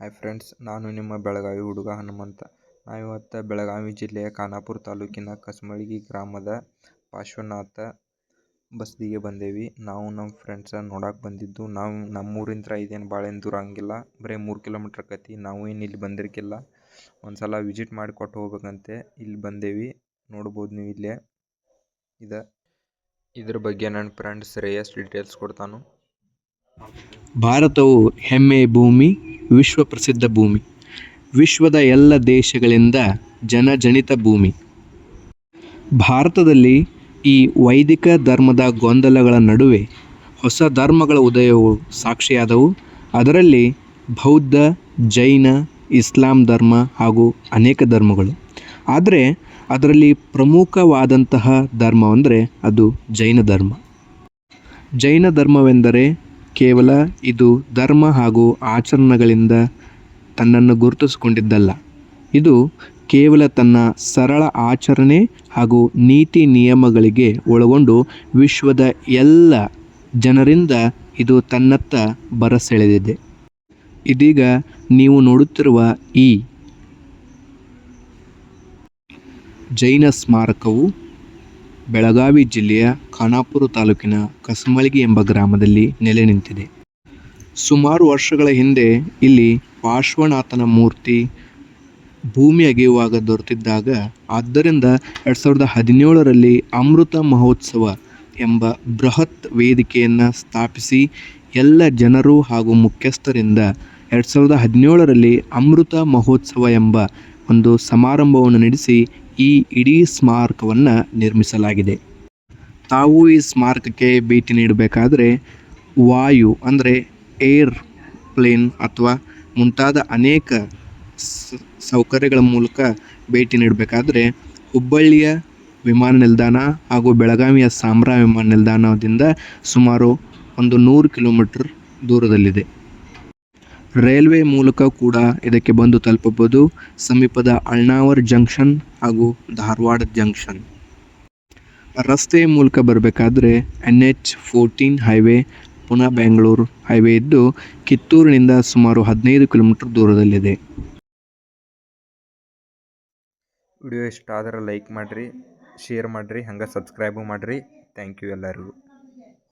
Hi friends ನಾನು ನಿಮ್ಮ ಬೆಳಗಾವಿ ಹುಡುಗ ಹನುಮಂತ. ನಾವಿವತ್ತು ಬೆಳಗಾವಿ ಜಿಲ್ಲೆಯ ಖಾನಾಪುರ ತಾಲೂಕಿನ ಕಸ್ಮಳ್ಗಿ ಗ್ರಾಮದ ಪಾರ್ಶ್ವನಾಥ ಬಸದಿಗೆ ಬಂದೇವಿ. ನಾವು ನಮ್ಮ ಫ್ರೆಂಡ್ಸ ನೋಡಕ್ಕೆ ಬಂದಿದ್ದು, ನಾವು ನಮ್ಮೂರಿಂದ ಇದೇನು ಭಾಳ ಏನು ದೂರ ಹಂಗಿಲ್ಲ. ಬರೀ ಮೂರು ಕಿಲೋಮೀಟ್ರ್ ಆಕತಿ ನಾವು ಏನು ಇಲ್ಲಿ ಬಂದಿರಕಿಲ್ಲ. ಒಂದು ಸಲ ವಿಸಿಟ್ ಮಾಡಿ ಕೊಟ್ಟು ಹೋಗ್ಬೇಕಂತೆ. ಇಲ್ಲಿ ಬಂದೇವಿ. ನೋಡ್ಬೋದು ನೀವು ಇಲ್ಲೇ. ಇದು, ಇದ್ರ ಬಗ್ಗೆ ನನ್ನ ಫ್ರೆಂಡ್ ಶ್ರೇಯಸ್ ಡೀಟೇಲ್ಸ್ ಕೊಡ್ತಾನು. ಭಾರತವು ಹೆಮ್ಮೆ ಭೂಮಿ ವಿಶ್ವ ಪ್ರಸಿದ್ಧ ಭೂಮಿ. ವಿಶ್ವದ ಎಲ್ಲ ದೇಶಗಳಿಂದ ಜನಜನಿತ ಭೂಮಿ. ಭಾರತದಲ್ಲಿ ಈ ವೈದಿಕ ಧರ್ಮದ ಗೊಂದಲಗಳ ನಡುವೆ ಹೊಸ ಧರ್ಮಗಳ ಉದಯವು ಸಾಕ್ಷಿಯಾದವು. ಅದರಲ್ಲಿ ಬೌದ್ಧ, ಜೈನ, ಇಸ್ಲಾಂ ಧರ್ಮ ಹಾಗೂ ಅನೇಕ ಧರ್ಮಗಳು. ಆದರೆ ಅದರಲ್ಲಿ ಪ್ರಮುಖವಾದಂತಹ ಧರ್ಮವೆಂದರೆ ಅದು ಜೈನ ಧರ್ಮ. ಜೈನ ಧರ್ಮವೆಂದರೆ ಕೇವಲ ಇದು ಧರ್ಮ ಹಾಗೂ ಆಚರಣೆಗಳಿಂದ ತನ್ನನ್ನು ಗುರುತಿಸಿಕೊಂಡಿದ್ದಲ್ಲ. ಇದು ಕೇವಲ ತನ್ನ ಸರಳ ಆಚರಣೆ ಹಾಗೂ ನೀತಿ ನಿಯಮಗಳಿಗೆ ಒಳಗೊಂಡು ವಿಶ್ವದ ಎಲ್ಲ ಜನರಿಂದ ಇದು ತನ್ನತ್ತ ಬರಸೆಳೆದಿದೆ. ಇದೀಗ ನೀವು ನೋಡುತ್ತಿರುವ ಈ ಜೈನ ಸ್ಮಾರಕವು ಬೆಳಗಾವಿ ಜಿಲ್ಲೆಯ ಖಾನಾಪುರ ತಾಲೂಕಿನ ಕಸಮಳ್ಗಿ ಎಂಬ ಗ್ರಾಮದಲ್ಲಿ ನೆಲೆ ನಿಂತಿದೆ. ಸುಮಾರು ವರ್ಷಗಳ ಹಿಂದೆ ಇಲ್ಲಿ ಪಾರ್ಶ್ವನಾಥನ ಮೂರ್ತಿ ಭೂಮಿ ಅಗೆಯುವಾಗ ದೊರೆತಿದ್ದಾಗ ಆದ್ದರಿಂದ ಎರಡು ಸಾವಿರದ ಹದಿನೇಳರಲ್ಲಿ ಅಮೃತ ಮಹೋತ್ಸವ ಎಂಬ ಬೃಹತ್ ವೇದಿಕೆಯನ್ನು ಸ್ಥಾಪಿಸಿ ಎಲ್ಲ ಜನರು ಹಾಗೂ ಮುಖ್ಯಸ್ಥರಿಂದ ಎರಡು ಸಾವಿರದ ಹದಿನೇಳರಲ್ಲಿ ಅಮೃತ ಮಹೋತ್ಸವ ಎಂಬ ಒಂದು ಸಮಾರಂಭವನ್ನು ನಡೆಸಿ ಈ ಇಡೀ ಸ್ಮಾರಕವನ್ನು ನಿರ್ಮಿಸಲಾಗಿದೆ. ತಾವು ಈ ಸ್ಮಾರಕಕ್ಕೆ ಭೇಟಿ ನೀಡಬೇಕಾದ್ರೆ ವಾಯು ಅಂದರೆ ಏರ್ ಪ್ಲೇನ್ ಅಥವಾ ಮುಂತಾದ ಅನೇಕ ಸೌಕರ್ಯಗಳ ಮೂಲಕ ಭೇಟಿ ನೀಡಬೇಕಾದ್ರೆ ಹುಬ್ಬಳ್ಳಿಯ ವಿಮಾನ ನಿಲ್ದಾಣ ಹಾಗೂ ಬೆಳಗಾವಿಯ ಸಾಂಬ್ರಾ ವಿಮಾನ ನಿಲ್ದಾಣದಿಂದ ಸುಮಾರು ಒಂದು ನೂರು ಕಿಲೋಮೀಟ್ರ್ ದೂರದಲ್ಲಿದೆ. ರೈಲ್ವೆ ಮೂಲಕ ಕೂಡ ಇದಕ್ಕೆ ಬಂದು ತಲುಪಬಹುದು. ಸಮೀಪದ ಅಳ್ನಾವರ್ ಜಂಕ್ಷನ್ ಹಾಗೂ ಧಾರವಾಡ ಜಂಕ್ಷನ್. ರಸ್ತೆಯ ಮೂಲಕ ಬರಬೇಕಾದ್ರೆ ಎನ್ ಎಚ್ ಫೋರ್ಟೀನ್ ಹೈವೇ, ಪುನಃ ಬೆಂಗಳೂರು ಹೈವೇ ಇದ್ದು ಕಿತ್ತೂರಿನಿಂದ ಸುಮಾರು ಹದಿನೈದು ಕಿಲೋಮೀಟರ್ ದೂರದಲ್ಲಿದೆ. ವಿಡಿಯೋ ಇಷ್ಟ ಆದರೆ ಲೈಕ್ ಮಾಡಿರಿ, ಶೇರ್ ಮಾಡಿರಿ, ಹಂಗೆ ಸಬ್ಸ್ಕ್ರೈಬು ಮಾಡಿರಿ. ಥ್ಯಾಂಕ್ ಯು ಎಲ್ಲರಿಗೂ.